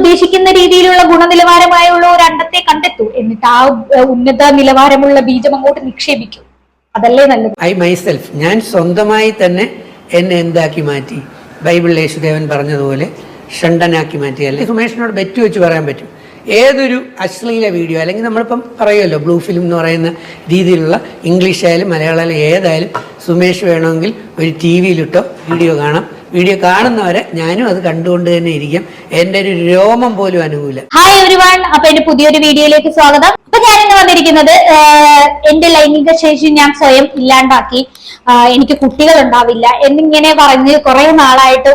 ഉദ്ദേശിക്കുന്ന രീതിയിലുള്ള ഗുണനിലവാരമായുള്ള ഒരു അണ്ടത്തെ കണ്ടെത്തൂ. എന്നിട്ട് ആ ഉന്നത നിലവാരമുള്ള ബീജം അങ്ങോട്ട് നിക്ഷേപിക്കൂ. അതല്ലേ നല്ലത്? ഐ മൈസെൽഫ് ഞാൻ സ്വന്തമായി തന്നെ എന്നെ എന്താക്കി മാറ്റി? ബൈബിൾ യേശുദേവൻ പറഞ്ഞതുപോലെ ഷണ്ടനാക്കി മാറ്റി. അല്ലെങ്കിൽ സുമേഷിനോട് ബെറ്റ് വെച്ച് പറയാൻ പറ്റും. ഏതൊരു അശ്ലീല വീഡിയോ അല്ലെങ്കിൽ നമ്മളിപ്പം പറയുമല്ലോ ബ്ലൂ ഫിലിം എന്ന് പറയുന്ന രീതിയിലുള്ള ഇംഗ്ലീഷായാലും മലയാളമായാലും മലയാളം ഏതായാലും സുമേഷ് വേണമെങ്കിൽ ഒരു ടി വിയിലിട്ടോ വീഡിയോ കാണാം. വീഡിയോ കാണുന്നവരെ ഞാനും അത് കണ്ടുകൊണ്ട് തന്നെ ഇരിക്കും. എന്റെ ഒരു രോമം പോലും അനുകൂല ഹായ് എവരിവൺ അപ്പൊ എന്റെ പുതിയൊരു വീഡിയോയിലേക്ക് സ്വാഗതം. അപ്പൊ ഞാൻ ഇന്ന് വന്നിരിക്കുന്നത് എന്റെ ലൈംഗിക ശേഷി ഞാൻ സ്വയം ഇല്ലാണ്ടാക്കി. എനിക്ക് കുട്ടികൾ ഉണ്ടാവില്ല എന്നിങ്ങനെ പറഞ്ഞ് കുറെ നാളായിട്ട്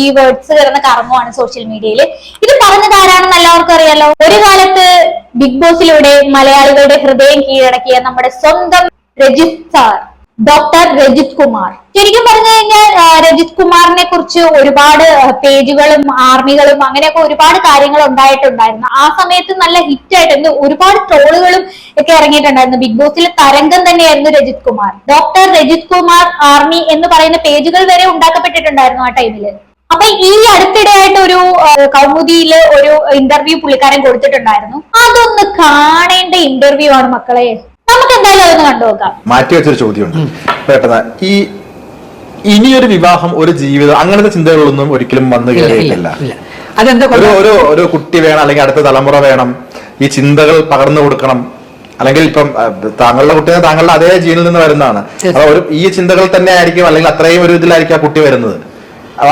ഈ വേർഡ്സ് കിടന്ന കർമ്മമാണ് സോഷ്യൽ മീഡിയയിൽ ഇത് പറഞ്ഞത് ആരാണെന്ന് എല്ലാവർക്കും അറിയാലോ? ഒരു കാലത്ത് ബിഗ് ബോസിലൂടെ മലയാളികളുടെ ഹൃദയം കീഴടക്കിയ നമ്മുടെ സ്വന്തം രജിത് സാർ. ഡോക്ടർ രജിത് കുമാർ. ശരിക്കും പറഞ്ഞു കഴിഞ്ഞാൽ രജിത് കുമാറിനെ കുറിച്ച് ഒരുപാട് പേജുകളും ആർമികളും അങ്ങനെയൊക്കെ ഒരുപാട് കാര്യങ്ങൾ ഉണ്ടായിട്ടുണ്ടായിരുന്നു. ആ സമയത്ത് നല്ല ഹിറ്റ് ആയിട്ട് ഒരുപാട് ട്രോളുകളും ഒക്കെ ഇറങ്ങിയിട്ടുണ്ടായിരുന്നു. ബിഗ് ബോസിലെ തരംഗം തന്നെയായിരുന്നു രജിത് കുമാർ. ഡോക്ടർ രജിത് കുമാർ ആർമി എന്ന് പറയുന്ന പേജുകൾ വരെ ഉണ്ടാക്കപ്പെട്ടിട്ടുണ്ടായിരുന്നു ആ ടൈമിൽ അപ്പൊ ഈ അടുത്തിടെയായിട്ട് ഒരു കൗമുദിയിൽ ഒരു ഇന്റർവ്യൂ പുള്ളിക്കാരൻ കൊടുത്തിട്ടുണ്ടായിരുന്നു. അതൊന്ന് കാണേണ്ട ഇന്റർവ്യൂ ആണ് മക്കളെ. എന്തായാലും അതൊന്ന് കണ്ടുനോക്കാം മാറ്റി വെച്ചൊരു ചോദ്യമുണ്ട്. പെട്ടെന്ന് ഈ ഇനിയൊരു വിവാഹം ഒരു ജീവിതം അങ്ങനത്തെ ചിന്തകളൊന്നും ഒരിക്കലും വന്നു കഴിഞ്ഞിട്ടില്ല കയറിയിട്ടില്ല അതെന്താ ഒരു ഒരു ഒരു കുട്ടി വേണം അല്ലെങ്കിൽ അടുത്ത തലമുറ വേണം ഈ ചിന്തകൾ പകർന്നു കൊടുക്കണം. അല്ലെങ്കിൽ ഇപ്പം താങ്കളുടെ കുട്ടിയെ താങ്കളുടെ അതേ ജീനിൽ നിന്ന് വരുന്നതാണ്. അപ്പൊ ഒരു ഈ ചിന്തകൾ തന്നെ ആയിരിക്കും അല്ലെങ്കിൽ അത്രയും ഒരു ഇതിലായിരിക്കും ആ കുട്ടി വരുന്നത്.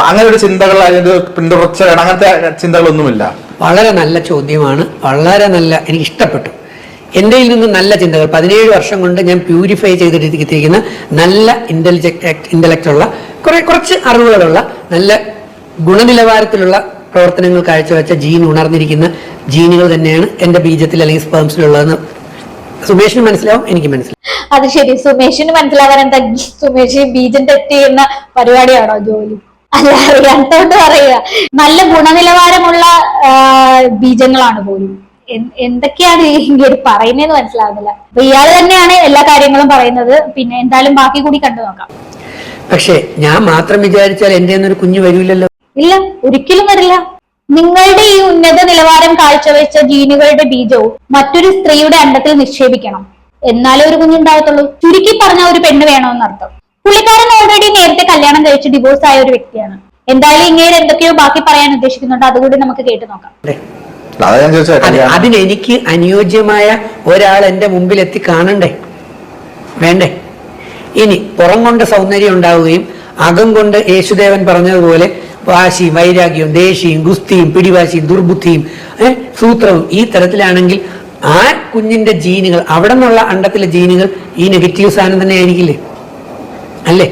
അങ്ങനെ ഒരു ചിന്തകൾ അല്ലെങ്കിൽ ഒരു പിന്തുടർച്ച വേണം അങ്ങനത്തെ ചിന്തകളൊന്നുമില്ല. വളരെ നല്ല ചോദ്യമാണ്. വളരെ നല്ല എനിക്ക് ഇഷ്ടപ്പെട്ടു. എന്റെ നിന്ന് നല്ല ചിന്തകൾ. പതിനേഴ് വർഷം കൊണ്ട് ഞാൻ പ്യൂരിഫൈ ചെയ്തെടുത്തിരിക്കുന്ന നല്ല ഇന്റലിജക്ട് ഉള്ള കുറെ കുറച്ച് അറിവുകളുള്ള നല്ല ഗുണനിലവാരത്തിലുള്ള പ്രവർത്തനങ്ങൾ കാഴ്ചവെച്ച ജീൻ ഉണർന്നിരിക്കുന്ന ജീനുകൾ തന്നെയാണ് എന്റെ ബീജത്തിൽ അല്ലെങ്കിൽ സ്പേംസിലുള്ളതെന്ന് സുമേഷിന് മനസ്സിലാവും എനിക്ക് മനസ്സിലാവും. അത് ശരി. സുമേഷിന് മനസ്സിലാവാൻ എന്താ സുമേഷ് ബീജം തെറ്റ് ചെയ്യുന്ന പരിപാടിയാണോ ജോലി? അല്ല അറിയാത്തോണ്ട് പറയുക. നല്ല ഗുണനിലവാരമുള്ള ബീജങ്ങളാണ് പോലും. എന്തൊക്കെയാണ് ഇങ്ങനെ പറയുന്നതെന്ന് മനസ്സിലാവുന്നില്ല. അപ്പൊ ഇയാൾ തന്നെയാണ് എല്ലാ കാര്യങ്ങളും പറയുന്നത്. പിന്നെ എന്തായാലും ബാക്കി കൂടി കണ്ടു നോക്കാം. പക്ഷേ ഞാൻ മാത്രം വിചാരിച്ചാൽ എന്റെ ഒരു കുഞ്ഞു വരില്ലല്ലോ. ഇല്ല ഒരിക്കലും വരില്ല. നിങ്ങളുടെ ഈ ഉന്നത നിലവാരം കാഴ്ചവെച്ച ജീനുകളുടെ ബീജവും മറ്റൊരു സ്ത്രീയുടെ അണ്ടത്തിൽ നിക്ഷേപിക്കണം. എന്നാലേ ഒരു കുഞ്ഞുണ്ടാകത്തുള്ളൂ ചുരുക്കി പറഞ്ഞ ഒരു പെണ്ണ് വേണമെന്നർത്ഥം പുള്ളിക്കാരൻ ഓൾറെഡി നേരത്തെ കല്യാണം കഴിച്ച് ഡിവോഴ്സ് ആയ ഒരു വ്യക്തിയാണ്. എന്തായാലും ഇങ്ങനെ എന്തൊക്കെയോ ബാക്കി പറയാൻ ഉദ്ദേശിക്കുന്നുണ്ട്. അതുകൂടി നമുക്ക് കേട്ടു നോക്കാം. അതിന് എനിക്ക് അനുയോജ്യമായ ഒരാൾ എന്റെ മുമ്പിൽ എത്തി കാണണ്ടേ? വേണ്ടേ? ഇനി പുറം കൊണ്ട് സൗന്ദര്യം ഉണ്ടാവുകയും അകം കൊണ്ട് യേശുദേവൻ പറഞ്ഞതുപോലെ വാശിയും വൈരാഗ്യവും ദേഷ്യയും ഗുസ്തിയും പിടിവാശിയും ദുർബുദ്ധിയും സൂത്രവും ഈ തരത്തിലാണെങ്കിൽ ആ കുഞ്ഞിന്റെ ജീനുകൾ അവിടെ നിന്നുള്ള അണ്ടത്തിലെ ജീനുകൾ ഈ നെഗറ്റീവ് സാധനം തന്നെ ആയിരിക്കില്ലേ അല്ലേ?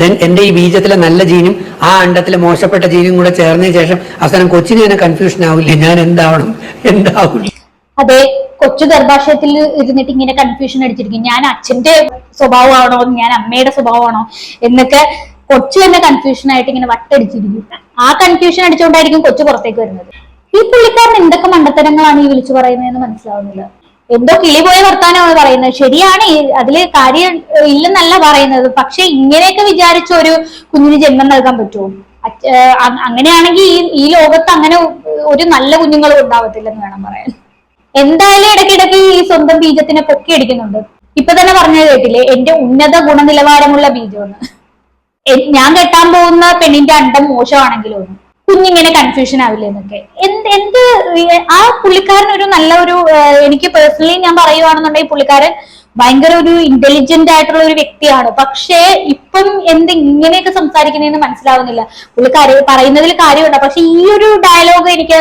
ദെൻ എന്റെ ഈ ബീജത്തിലെ നല്ല ജീനും ആ അണ്ടത്തിലെ മോശപ്പെട്ട ജീനും കൂടെ ചേർന്നതിന് ശേഷം അവസാനം കൊച്ചിന് തന്നെ കൺഫ്യൂഷൻ ആവില്ലേ. ഞാൻ എന്താവണം? എന്താവില്ല? അതെ കൊച്ചു ഗർഭാശയത്തിൽ ഇരുന്നിട്ട് ഇങ്ങനെ കൺഫ്യൂഷൻ അടിച്ചിരിക്കും. ഞാൻ അച്ഛന്റെ സ്വഭാവമാണോ? ഞാൻ അമ്മയുടെ സ്വഭാവമാണോ? എന്നൊക്കെ കൊച്ചു തന്നെ കൺഫ്യൂഷൻ ആയിട്ട് ഇങ്ങനെ വട്ടടിച്ചിരിക്കും. ആ കൺഫ്യൂഷൻ അടിച്ചുകൊണ്ടായിരിക്കും കൊച്ചു പുറത്തേക്ക് വരുന്നത്. ഈ പുള്ളിക്കാരൻ എന്തൊക്കെ മണ്ടത്തരങ്ങളാണ് ഈ വിളിച്ചു പറയുന്നതെന്ന് മനസ്സിലാവുന്നില്ല. എന്തോ കിളി പോയ വർത്താനമാണ് പറയുന്നത്. ശരിയാണ് അതിൽ കാര്യം ഇല്ലെന്നല്ല പറയുന്നത്. പക്ഷെ ഇങ്ങനെയൊക്കെ വിചാരിച്ച ഒരു കുഞ്ഞിന് ജന്മം നൽകാൻ പറ്റുമോ? അങ്ങനെയാണെങ്കിൽ ഈ ഈ ലോകത്ത് അങ്ങനെ ഒരു നല്ല കുഞ്ഞുങ്ങളും ഉണ്ടാവത്തില്ലെന്ന് വേണം പറയാൻ. എന്തായാലും ഇടയ്ക്കിടയ്ക്ക് ഈ സ്വന്തം ബീജത്തിനെ പൊക്കി അടിക്കുന്നുണ്ട്. ഇപ്പൊ തന്നെ പറഞ്ഞത് കേട്ടില്ലേ? എന്റെ ഉന്നത ഗുണനിലവാരമുള്ള ബീജമെന്ന്. ഞാൻ കെട്ടാൻ പോകുന്ന പെണ്ണിന്റെ അണ്ടം മോശമാണെങ്കിലോ കുഞ്ഞിങ്ങനെ കൺഫ്യൂഷൻ ആവില്ല എന്നൊക്കെ. എന്ത് എന്ത് ആ പുള്ളിക്കാരൻ ഒരു നല്ല ഒരു എനിക്ക് പേഴ്സണലി ഞാൻ പറയുവാണെന്നുണ്ടെങ്കിൽ പുള്ളിക്കാരൻ ഭയങ്കര ഒരു ഇന്റലിജന്റ് ആയിട്ടുള്ള ഒരു വ്യക്തിയാണ്. പക്ഷേ ഇപ്പം എന്ത് ഇങ്ങനെയൊക്കെ സംസാരിക്കുന്നതെന്ന് മനസ്സിലാവുന്നില്ല. പുള്ളിക്കാരി പറയുന്നതിൽ കാര്യമുണ്ട്. പക്ഷെ ഈ ഒരു ഡയലോഗ് എനിക്ക്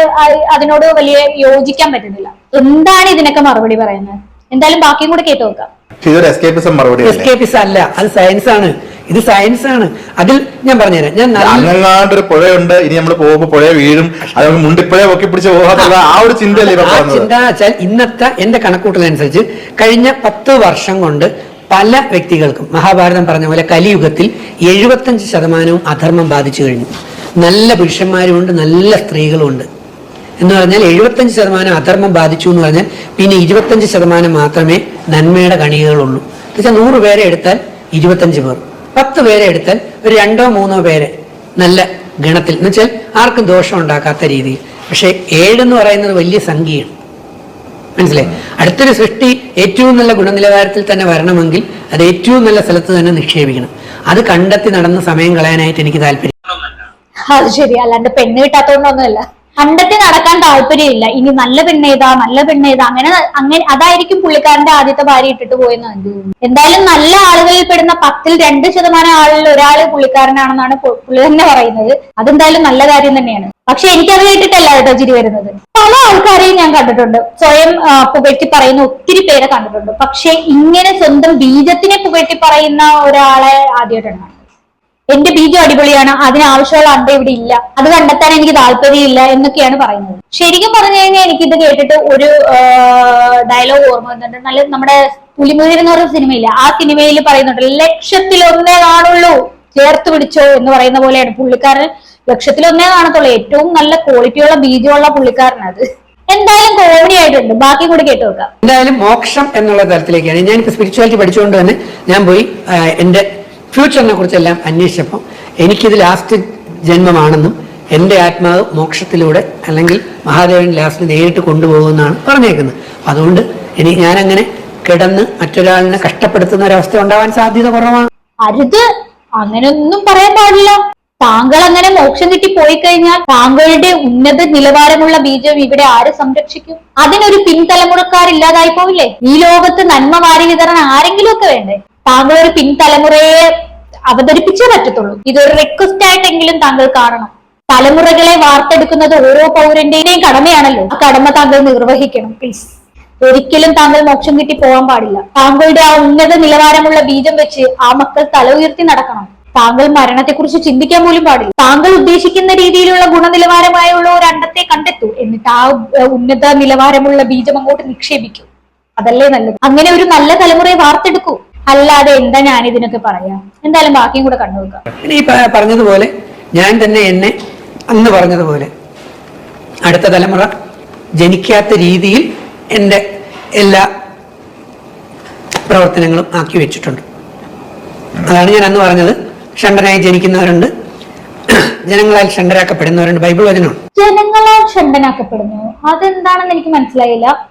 അതിനോട് വലിയ യോജിക്കാൻ പറ്റുന്നില്ല. എന്താണ് ഇതിനൊക്കെ മറുപടി പറയുന്നത്? എന്തായാലും ബാക്കിയും കൂടെ കേട്ടു നോക്കാം. ഇതൊരു എസ്കേപ്പിസം മറുപടി അല്ല അത് സയൻസ് ആണ്. ഇത് സയൻസ് ആണ്. അതിൽ ഞാൻ പറഞ്ഞുതരാം. ഞാൻ ഒരു പുഴയുണ്ട് ഇനി നമ്മൾ പോകുമ്പോൾ പുഴ വീഴും അതുകൊണ്ട് മുണ്ടിപ്പുഴ ഒക്കെ പിടിച്ച് പോകാത്തുള്ള ആ ഒരു ചിന്തയല്ലേ ചിന്ത വെച്ചാൽ ഇന്നത്തെ എന്റെ കണക്കൂട്ടലനുസരിച്ച് കഴിഞ്ഞ പത്ത് വർഷം കൊണ്ട് പല വ്യക്തികൾക്കും മഹാഭാരതം പറഞ്ഞ പോലെ കലിയുഗത്തിൽ എഴുപത്തഞ്ച് ശതമാനവും അധർമ്മം ബാധിച്ചു കഴിഞ്ഞു. നല്ല പുരുഷന്മാരുമുണ്ട് നല്ല സ്ത്രീകളുമുണ്ട്. എന്ന് പറഞ്ഞാൽ എഴുപത്തഞ്ച് ശതമാനം അധർമ്മം ബാധിച്ചു എന്ന് പറഞ്ഞാൽ പിന്നെ ഇരുപത്തഞ്ച് ശതമാനം മാത്രമേ നന്മയുടെ കണികകളുള്ളൂ. എന്നുവെച്ചാൽ നൂറ് പേരെ എടുത്താൽ ഇരുപത്തഞ്ച് പേർ. പത്ത് പേരെ എടുത്താൽ ഒരു രണ്ടോ മൂന്നോ പേരെ നല്ല ഗണത്തിൽ. എന്ന് വെച്ചാൽ ആർക്കും ദോഷം ഉണ്ടാക്കാത്ത രീതിയിൽ. പക്ഷെ എന്ന് പറയുന്നത് വലിയ സംഖ്യയാണ്. മനസ്സിലായി? അടുത്തൊരു സൃഷ്ടി ഏറ്റവും നല്ല ഗുണനിലവാരത്തിൽ തന്നെ വരണമെങ്കിൽ അത് ഏറ്റവും നല്ല സ്ഥലത്ത് തന്നെ നിക്ഷേപിക്കണം. അത് കണ്ടെത്തി നടന്ന് സമയം കളയാനായിട്ട് എനിക്ക് താല്പര്യം. അത് ശരി അല്ലാണ്ട് പെണ്ണ് കിട്ടാത്തോണ്ടൊന്നുമല്ല കണ്ടെത്തി നടക്കാൻ താല്പര്യമില്ല. ഇനി നല്ല പെണ്ണേതാ നല്ല പെണ്ണേതാ അങ്ങനെ അങ്ങനെ അതായിരിക്കും പുള്ളിക്കാരന്റെ ആദ്യത്തെ ഭാര്യ ഇട്ടിട്ട് പോയെന്ന് എന്തായാലും നല്ല ആളുകളിൽ പെടുന്ന പത്തിൽ രണ്ട് ശതമാനം ആളുകളിൽ ഒരാൾ പുള്ളിക്കാരനാണെന്നാണ് പുള്ളി തന്നെ പറയുന്നത്. അതെന്തായാലും നല്ല കാര്യം തന്നെയാണ്. പക്ഷെ എനിക്കത് കേട്ടിട്ടല്ല കേട്ടോ ചിരി വരുന്നത്. പല ആൾക്കാരെയും ഞാൻ കണ്ടിട്ടുണ്ട്. സ്വയം പുകഴ്ത്തി പറയുന്ന ഒത്തിരി പേരെ കണ്ടിട്ടുണ്ട്. പക്ഷെ ഇങ്ങനെ സ്വന്തം ബീജത്തിനെ പുകഴ്ത്തി പറയുന്ന ഒരാളെ ആദ്യമായിട്ടാണ് എന്റെ ബീജം അടിപൊളിയാണ് അതിനാവശ്യമുള്ള അണ്ട ഇവിടെ ഇല്ല. അത് കണ്ടെത്താൻ എനിക്ക് താല്പര്യമില്ല എന്നൊക്കെയാണ് പറയുന്നത്. ശരിക്കും പറഞ്ഞു കഴിഞ്ഞാൽ എനിക്ക് ഇത് കേട്ടിട്ട് ഒരു ഡയലോഗ് ഓർമ്മ വന്നിട്ടുണ്ട്. നല്ല നമ്മുടെ പുലിമുതിർ എന്ന് പറയുന്ന സിനിമയില്ല ആ സിനിമയിൽ പറയുന്നുണ്ട് ലക്ഷത്തിലൊന്നേ കാണുള്ളൂ ചേർത്ത് പിടിച്ചോ എന്ന് പറയുന്ന പോലെയാണ്. പുള്ളിക്കാരൻ ലക്ഷത്തിലൊന്നേ കാണത്തുള്ളൂ. ഏറ്റവും നല്ല ക്വാളിറ്റിയുള്ള ബീജമുള്ള പുള്ളിക്കാരനത് എന്തായാലും കോമഡി ആയിട്ടുണ്ട്. ബാക്കി കൂടി കേട്ടു നോക്കാം. എന്തായാലും മോക്ഷം എന്നുള്ള തരത്തിലേക്കാണ്. ഞാൻ സ്പിരിച്വാലിറ്റി പഠിച്ചുകൊണ്ട് തന്നെ ഞാൻ പോയി ആ, എന്റെ ഫ്യൂച്ചറിനെ കുറിച്ചെല്ലാം അന്വേഷിച്ചപ്പോൾ എനിക്കിത് ലാസ്റ്റ് ജന്മമാണെന്നും എന്റെ ആത്മാവ് മോക്ഷത്തിലൂടെ അല്ലെങ്കിൽ മഹാദേവൻ ലാസ്റ്റ് നേരിട്ട് കൊണ്ടുപോകുമെന്നാണ് പറഞ്ഞേക്കുന്നത്. അതുകൊണ്ട് ഇനി ഞാനങ്ങനെ കിടന്ന് മറ്റൊരാളിനെ കഷ്ടപ്പെടുത്തുന്ന ഒരവസ്ഥ ഉണ്ടാവാൻ സാധ്യത കുറവാണ്. അരുത്. അങ്ങനെയൊന്നും പറയാൻ പാടില്ല. താങ്കൾ അങ്ങനെ മോക്ഷം കിട്ടി പോയി കഴിഞ്ഞാൽ താങ്കളുടെ ഉന്നത നിലവാരമുള്ള ബീജം ഇവിടെ ആര് സംരക്ഷിക്കും? അതിനൊരു പിൻതലമുറക്കാരില്ലാതായി പോവില്ലേ? ഈ ലോകത്ത് നന്മ വാരി വിതരണം ആരെങ്കിലും ഒക്കെ വേണ്ടേ? താങ്കൾ ഒരു പിൻതലമുറയെ അവതരിപ്പിച്ചേ പറ്റത്തുള്ളൂ. ഇതൊരു റിക്വസ്റ്റ് ആയിട്ടെങ്കിലും താങ്കൾ കാണണം. തലമുറകളെ വാർത്തെടുക്കുന്നത് ഓരോ പൗരന്റെയും കടമയാണല്ലോ. ആ കടമ താങ്കൾ നിർവഹിക്കണം പ്ലീസ് ഒരിക്കലും താങ്കൾ മോക്ഷം കിട്ടി പോകാൻ പാടില്ല. താങ്കളുടെ ആ ഉന്നത നിലവാരമുള്ള ബീജം വെച്ച് ആ മക്കൾ തല ഉയർത്തി നടക്കണം. താങ്കൾ മരണത്തെക്കുറിച്ച് ചിന്തിക്കാൻ പോലും പാടില്ല. താങ്കൾ ഉദ്ദേശിക്കുന്ന രീതിയിലുള്ള ഗുണനിലവാരമായുള്ള ഒരു അണ്ടത്തെ കണ്ടെത്തൂ. എന്നിട്ട് ആ ഉന്നത നിലവാരമുള്ള ബീജം അങ്ങോട്ട് നിക്ഷേപിക്കൂ. അതല്ലേ നല്ലത്. അങ്ങനെ ഒരു നല്ല തലമുറയെ വാർത്തെടുക്കൂ. അല്ലാതെ എന്താ ഞാൻ ഇതിനൊക്കെ പറയാം? എന്തായാലും ബാക്കിയും കൂടെ കണ്ടുവെക്കാം പിന്നെ ഈ പ- പറഞ്ഞതുപോലെ ഞാൻ തന്നെ എന്നെ അന്ന് പറഞ്ഞതുപോലെ അടുത്ത തലമുറ ജനിക്കാത്ത രീതിയിൽ എന്റെ എല്ലാ പ്രവർത്തനങ്ങളും ആക്കി വെച്ചിട്ടുണ്ട്. അതാണ് ഞാൻ അന്ന് പറഞ്ഞത്. ഷണ്ടനായി ജനിക്കുന്നവരുണ്ട്. ജനങ്ങളാൽ ഷണ്ടരാക്കപ്പെടുന്നവരുണ്ട്. ബൈബിൾ വചനമാണ്. ജനങ്ങളാൽ ഷണ്ടനാക്കപ്പെടുന്നു. അതെന്താണെന്ന് എനിക്ക് മനസ്സിലായില്ല.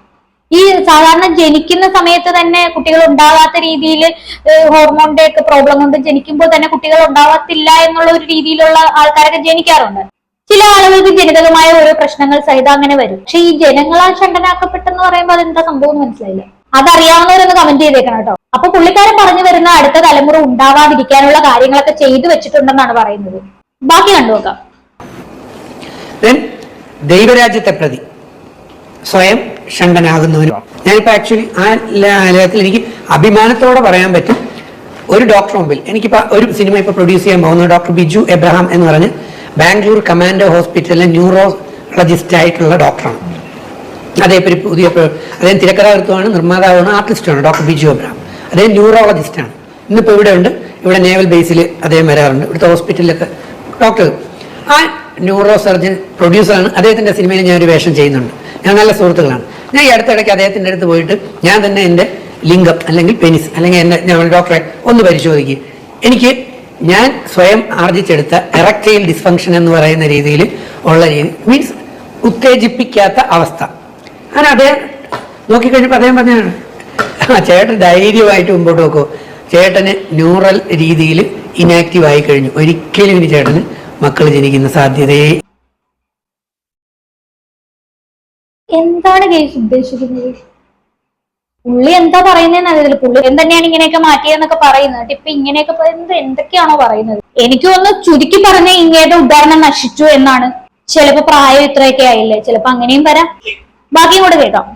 ഈ സാധാരണ ജനിക്കുന്ന സമയത്ത് തന്നെ കുട്ടികൾ ഉണ്ടാകാത്ത രീതിയിൽ ഹോർമോണിന്റെ ഒക്കെ പ്രോബ്ലം കൊണ്ട് ജനിക്കുമ്പോൾ തന്നെ കുട്ടികൾ ഉണ്ടാവാത്തില്ല എന്നുള്ള ഒരു രീതിയിലുള്ള ആൾക്കാരൊക്കെ ജനിക്കാറുണ്ട്. ചില ആളുകൾക്ക് ജനിതകമായ ഓരോ പ്രശ്നങ്ങൾ സഹിതം അങ്ങനെ വരും. പക്ഷെ ഈ ജനങ്ങളാൽ ഷണ്ടനാക്കപ്പെട്ടെന്ന് പറയുമ്പോൾ അതെന്താ സംഭവം മനസ്സിലായില്ല. അതറിയാവുന്നവരൊന്ന് കമന്റ് ചെയ്തേക്കണം കേട്ടോ. അപ്പൊ പുള്ളിക്കാരൻ പറഞ്ഞു വരുന്ന അടുത്ത തലമുറ ഉണ്ടാവാതിരിക്കാനുള്ള കാര്യങ്ങളൊക്കെ ചെയ്തു വെച്ചിട്ടുണ്ടെന്നാണ് പറയുന്നത്. ബാക്കി കണ്ടുനോക്കാം ദൈവരാജ്യത്തെ പ്രതി സ്വയം ഷണ്ടനാകുന്നവനും ഞാനിപ്പോൾ ആക്ച്വലി ആ ലേഖത്തിൽ എനിക്ക് അഭിമാനത്തോടെ പറയാൻ പറ്റും. ഒരു ഡോക്ടർ മുമ്പിൽ എനിക്കിപ്പോൾ ഒരു സിനിമ ഇപ്പോൾ പ്രൊഡ്യൂസ് ചെയ്യാൻ പോകുന്നത് ഡോക്ടർ ബിജു എബ്രഹാം എന്ന് പറഞ്ഞ് ബാംഗ്ലൂർ കമാൻഡോ ഹോസ്പിറ്റലിലെ ന്യൂറോളജിസ്റ്റ് ആയിട്ടുള്ള ഡോക്ടറാണ് അതേപോലെ ഒരു പുതിയ അദ്ദേഹം തിരക്കഥാകൃത്തുമാണ് നിർമ്മാതാവാണ് ആർട്ടിസ്റ്റുമാണ് ഡോക്ടർ ബിജു എബ്രഹാം. അദ്ദേഹം ന്യൂറോളജിസ്റ്റാണ് ഇന്നിപ്പോൾ ഇവിടെ ഉണ്ട്. ഇവിടെ നേവൽ ബേസിൽ അദ്ദേഹം വരാറുണ്ട്. ഇവിടുത്തെ ഹോസ്പിറ്റലിലൊക്കെ ഡോക്ടർ ആ ന്യൂറോ സർജൻ പ്രൊഡ്യൂസറാണ് അദ്ദേഹത്തിന്റെ സിനിമയിൽ ഞാൻ ഒരു വേഷം ചെയ്യുന്നുണ്ട്. ഞാൻ നല്ല സുഹൃത്തുക്കളാണ്. ഞാൻ ഈ അടുത്തിടയ്ക്ക് അദ്ദേഹത്തിന്റെ അടുത്ത് പോയിട്ട് ഞാൻ തന്നെ എന്റെ ലിംഗം അല്ലെങ്കിൽ പെനിസ് അല്ലെങ്കിൽ എന്റെ ഞാൻ ഡോക്ടറെ ഒന്ന് പരിശോധിക്കുക എനിക്ക് ഞാൻ സ്വയം ആർജിച്ചെടുത്ത എറക്റ്റൈൽ ഡിസ്ഫങ്ഷൻ എന്ന് പറയുന്ന രീതിയിൽ ഉള്ള രീതി മീൻസ് ഉത്തേജിപ്പിക്കാത്ത അവസ്ഥ. അങ്ങനെ അദ്ദേഹം നോക്കിക്കഴിഞ്ഞപ്പോൾ അദ്ദേഹം പറഞ്ഞാണ് ആ ചേട്ടൻ ധൈര്യമായിട്ട് മുമ്പോട്ട് നോക്കൂ. ചേട്ടന് ന്യൂറൽ രീതിയിൽ ഇനാക്റ്റീവ് ആയി കഴിഞ്ഞു. ഒരിക്കലും ഇനി ചേട്ടന് മക്കൾ ജനിക്കുന്ന സാധ്യതയെ എന്താണ് കേസ് ഉദ്ദേശിക്കുന്നത്? പുള്ളി എന്താ പറയുന്നതെന്ന് അറിയില്ല പുള്ളി എന്ത് തന്നെയാണ് ഇങ്ങനെയൊക്കെ മാറ്റിയെന്നൊക്കെ പറയുന്നത്. എന്നിട്ട് ഇപ്പൊ ഇങ്ങനെയൊക്കെ പറയുന്നത് എന്ത് എന്തൊക്കെയാണോ പറയുന്നത്? എനിക്ക് ഒന്ന് ചുരുക്കി പറഞ്ഞ ഇങ്ങയുടെ ഉദാഹരണം നശിച്ചു എന്നാണ്. ചിലപ്പോ പ്രായം ഇത്രയൊക്കെ ആയില്ലേ? ചിലപ്പോ അങ്ങനെയും വരാം. ബാക്കിയും കൂടെ കേൾക്കാം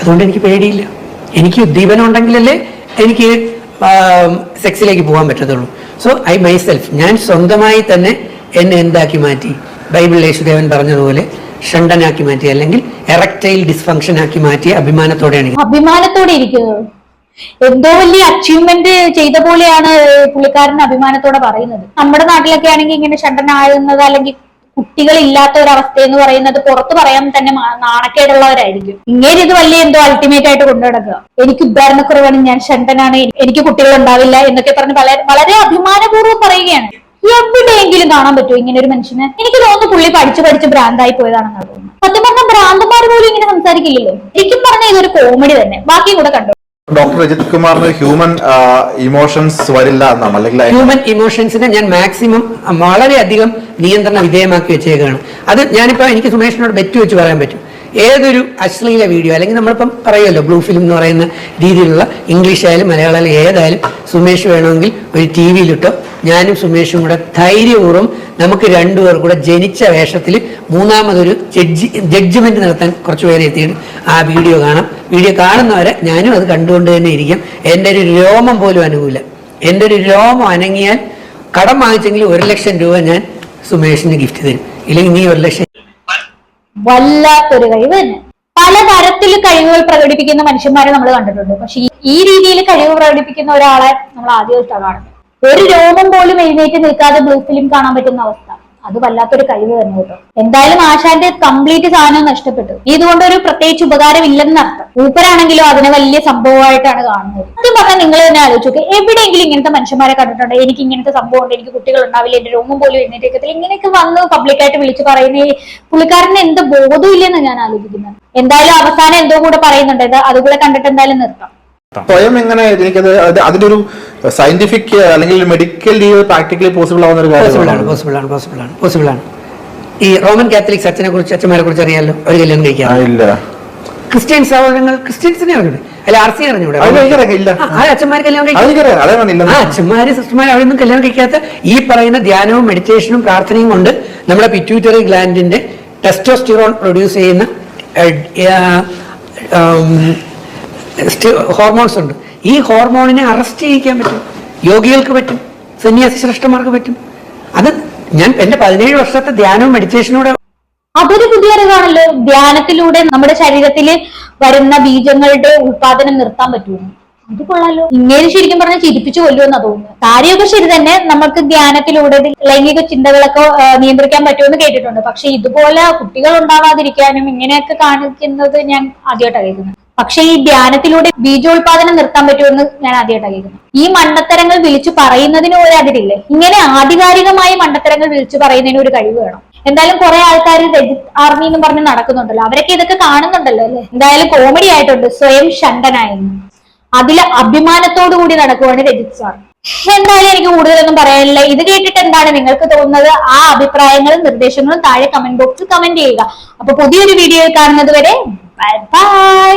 അതുകൊണ്ട് എനിക്ക് പേടിയില്ല. എനിക്ക് ഉദ്ദീപനം ഉണ്ടെങ്കിലല്ലേ എനിക്ക് സെക്സിലേക്ക് പോകാൻ പറ്റത്തുള്ളൂ. സോ ഐ മൈസെൽഫ് ഞാൻ സ്വന്തമായി തന്നെ എന്നെ എന്താക്കി മാറ്റി? ബൈബിൾ യേശുദേവൻ പറഞ്ഞതുപോലെ ഷണ്ടനാക്കി മാറ്റി അല്ലെങ്കിൽ എറക്ടൈൽ ഡിസ്ഫങ്ഷൻ ആക്കി മാറ്റി അഭിമാനത്തോടെയാണ് അഭിമാനത്തോടെ ഇരിക്കുന്നത്. എന്തോ വലിയ അച്ചീവ്മെന്റ് ചെയ്ത പോലെയാണ് പുള്ളിക്കാരൻ അഭിമാനത്തോടെ പറയുന്നത്. നമ്മുടെ നാട്ടിലൊക്കെ ആണെങ്കിൽ ഇങ്ങനെ ഷണ്ടനാകുന്നത് അല്ലെങ്കിൽ കുട്ടികൾ ഇല്ലാത്ത ഒരു അവസ്ഥ എന്ന് പറയുന്നത് പുറത്തു പറയാൻ തന്നെ നാണക്കേടുള്ളവരായിരിക്കും. ഇങ്ങനെ ഇത് വലിയ എന്തോ അൾട്ടിമേറ്റ് ആയിട്ട് കൊണ്ടു നടക്കുക എനിക്ക് ഉദ്ധാരണക്കുറവാണ് ഞാൻ ഷണ്ടനാണ് എനിക്ക് കുട്ടികൾ ഉണ്ടാവില്ല എന്നൊക്കെ പറഞ്ഞ് വളരെ വളരെ അഭിമാനപൂർവം പറയുകയാണ്. എവിടെയെങ്കിലും കാണാൻ പറ്റുമോ ഇങ്ങനെ ഒരു മനുഷ്യന്? എനിക്ക് തോന്നുന്നു പുള്ളി പഠിച്ചു പഠിച്ച് ഭ്രാന്തായി പോയതാണെന്ന് തോന്നുന്നു സത്യം പറഞ്ഞ ഭ്രാന്തന്മാർ പോലും ഇങ്ങനെ സംസാരിക്കില്ലല്ലോ. ശരിക്കും പറഞ്ഞ ഇതൊരു കോമഡി തന്നെ. ബാക്കി കൂടെ കണ്ടു? ഡോക്ടർ രജിത് കുമാറിന് ഹ്യൂമൻ ഇമോഷൻസ് വരില്ല എന്നാണ്. അല്ലെങ്കിൽ ഹ്യൂമൻ ഇമോഷൻസിനെ ഞാൻ മാക്സിമം വളരെയധികം നിയന്ത്രണ വിധേയമാക്കി വെച്ചേക്കാണ്. അത് ഞാനിപ്പോ എനിക്ക് സുമേഷിനോട് ബെറ്റ് വെച്ച് പറയാൻ പറ്റും. ഏതൊരു അശ്ലീല വീഡിയോ അല്ലെങ്കിൽ നമ്മളിപ്പം പറയുമല്ലോ ബ്ലൂ ഫിലിം എന്ന് പറയുന്ന രീതിയിലുള്ള ഇംഗ്ലീഷ് ആയാലും മലയാളം ഏതായാലും സുമേഷ് വേണമെങ്കിൽ ഒരു ടി വിയിലിട്ടോ ഞാനും സുമേഷും കൂടെ ധൈര്യപൂർവം നമുക്ക് രണ്ടുപേർ കൂടെ ജനിച്ച വേഷത്തിൽ മൂന്നാമതൊരു ജഡ്ജി ജഡ്ജ്മെന്റ് നടത്താൻ കുറച്ച് പേരെ എത്തിയിട്ട് ആ വീഡിയോ കാണാം. വീഡിയോ കാണുന്നവരെ ഞാനും അത് കണ്ടുകൊണ്ട് തന്നെ ഇരിക്കും. എന്റെ ഒരു രോമം പോലും അനുകൂല എന്റെ ഒരു രോമം അനങ്ങിയാൽ കടം വാങ്ങിച്ചെങ്കിൽ ഒരു ലക്ഷം രൂപ ഞാൻ സുമേഷിന് ഗിഫ്റ്റ് തരും. ഇല്ലെങ്കിൽ നീ ഒരു ലക്ഷം വല്ലാത്തൊരു കഴിവ് തന്നെ. പല തരത്തിൽ കഴിവുകൾ പ്രകടിപ്പിക്കുന്ന മനുഷ്യന്മാരെ നമ്മൾ കണ്ടിട്ടുണ്ട്. പക്ഷെ ഈ രീതിയിൽ കഴിവ് പ്രകടിപ്പിക്കുന്ന ഒരാളെ നമ്മൾ ആദ്യമായിട്ടാണ് കാണുന്നത്. ഒരു രോമം പോലും എഴുന്നേറ്റ് നിൽക്കാതെ ബ്ലൂ ഫിലിം കാണാൻ പറ്റുന്ന അവസ്ഥ. അത് വല്ലാത്തൊരു കഴിവ് തന്നെ കേട്ടോ. എന്തായാലും ആശാന്റെ കംപ്ലീറ്റ് സാധനം നഷ്ടപ്പെട്ടു. ഇതുകൊണ്ട് ഒരു പ്രത്യേകിച്ച് ഉപകാരം ഇല്ലെന്ന് അർത്ഥം. ഊപ്പരാണെങ്കിലും അതിനെ വലിയ സംഭവമായിട്ടാണ് കാണുന്നത്. സത്യം പറഞ്ഞാൽ നിങ്ങൾ തന്നെ ആലോചിച്ചു എവിടെയെങ്കിലും ഇങ്ങനത്തെ മനുഷ്യന്മാരെ കണ്ടിട്ടുണ്ടോ? എനിക്ക് ഇങ്ങനത്തെ സംഭവം ഉണ്ട് എനിക്ക് കുട്ടികൾ ഉണ്ടാവില്ല എന്റെ രോമം പോലും എഴുന്നേറ്റേക്കത്തില്ല ഇങ്ങനെയൊക്കെ വന്ന് പബ്ലിക്കായിട്ട് വിളിച്ചു പറയുന്ന പുള്ളിക്കാരന് എന്ത് ബോധമില്ലെന്ന് ഞാൻ ആലോചിക്കുന്നത്. എന്തായാലും അവസാനം എന്തോ കൂടെ പറയുന്നുണ്ട്. അതുകൂടെ കണ്ടിട്ട് എന്തായാലും നിർത്താം. സ്വയം എങ്ങനെ എനിക്കത് അതിലൊരു അതിന്റെ ഒരു സയന്റിഫിക് അല്ലെങ്കിൽ മെഡിക്കൽ പ്രാക്ടിക്കലി പോസിബിൾ ആവുന്ന ഒരു പോസിബിൾ ആണ് കാര്യമാണ് പോസിബിൾ ആണ് പോസിബിൾ ആണ് പോസിബിൾ ആണ്. ഈ റോമൻ കാത്തലിക് അച്ഛനെ കുറിച്ച് അച്ഛന്മാരെ കുറിച്ച് അറിയാലോ? ഒരു കല്യാണം കഴിക്കാം ഇല്ല. ക്രിസ്ത്യൻ സഹോദരങ്ങൾ ക്രിസ്ത്യൻസിനെ അറിഞ്ഞൂടെ? അല്ല ആർ സി അറിഞ്ഞൂടെ അച്ഛന്മാർ കല്യാണം കഴിക്കാം ആ അച്ഛന്മാര് സിസ്റ്റർമാർ അവരൊന്നും കല്യാണം കഴിക്കാത്ത ഈ പറയുന്ന ധ്യാനവും മെഡിറ്റേഷനും പ്രാർത്ഥനയും കൊണ്ട് നമ്മുടെ പിറ്റ്യൂട്ടറി ഗ്ലാൻഡിന്റെ ടെസ്റ്റോസ്റ്റിറോൺ പ്രൊഡ്യൂസ് ചെയ്യുന്ന ഹോർമോൺസ് ഉണ്ട് ഈ ഹോർമോണിനെ അറസ്റ്റ് ചെയ്യിക്കാൻ പറ്റും. യോഗികൾക്ക് പറ്റും. സന്യാസി ശ്രേഷ്ഠന്മാർക്ക് പറ്റും. അത് ഞാൻ എന്റെ പതിനേഴ് വർഷത്തെ ധ്യാനവും മെഡിറ്റേഷനൂടെ അതൊരു പുതിയ അറിവാണല്ലോ. ധ്യാനത്തിലൂടെ നമ്മുടെ ശരീരത്തിൽ വരുന്ന ബീജങ്ങളുടെ ഉത്പാദനം നിർത്താൻ പറ്റുമോ? അത് കൊള്ളാലോ. ഇങ്ങനെ ശരിക്കും പറഞ്ഞാൽ ചിരിപ്പിച്ചു കൊല്ലുമെന്ന് തോന്നുന്നു കാര്യമൊക്കെ ശരി തന്നെ. നമുക്ക് ധ്യാനത്തിലൂടെ ലൈംഗിക ചിന്തകളൊക്കെ നിയന്ത്രിക്കാൻ പറ്റുമെന്ന് കേട്ടിട്ടുണ്ട്. പക്ഷെ ഇതുപോലെ കുട്ടികൾ ഉണ്ടാവാതിരിക്കാനും ഇങ്ങനെയൊക്കെ കാണിക്കുന്നത് ഞാൻ ആദ്യമായിട്ടാണ് കേൾക്കുന്നത്. പക്ഷെ ഈ ധ്യാനത്തിലൂടെ ബീജോത്പാദനം നിർത്താൻ പറ്റുമെന്ന് ഞാൻ ആദ്യമായിട്ടാണ് കേൾക്കുന്നത് ഈ മണ്ടത്തരങ്ങൾ വിളിച്ചു പറയുന്നതിന് ഒരു അതിരില്ലേ? ഇങ്ങനെ ആധികാരികമായി മണ്ടത്തരങ്ങൾ വിളിച്ചു പറയുന്നതിന് ഒരു കഴിവ് വേണം. എന്തായാലും കുറെ ആൾക്കാർ രജിത് ആർമി എന്ന് പറഞ്ഞ് നടക്കുന്നുണ്ടല്ലോ. അവരൊക്കെ ഇതൊക്കെ കാണുന്നുണ്ടല്ലോ അല്ലെ? എന്തായാലും കോമഡി ആയിട്ടുണ്ട്. സ്വയം ഷണ്ടനായിരുന്നു അതിൽ അഭിമാനത്തോടു കൂടി നടക്കുവാണ് രജിത് സാർ എന്തായാലും എനിക്ക് കൂടുതലൊന്നും പറയാനില്ല. ഇത് കേട്ടിട്ട് എന്താണ് നിങ്ങൾക്ക് തോന്നുന്നത്? ആ അഭിപ്രായങ്ങളും നിർദ്ദേശങ്ങളും താഴെ കമന്റ് ബോക്സിൽ കമന്റ് ചെയ്യുക. അപ്പൊ പുതിയൊരു വീഡിയോയിൽ കാണുന്നത് വരെ ബൈ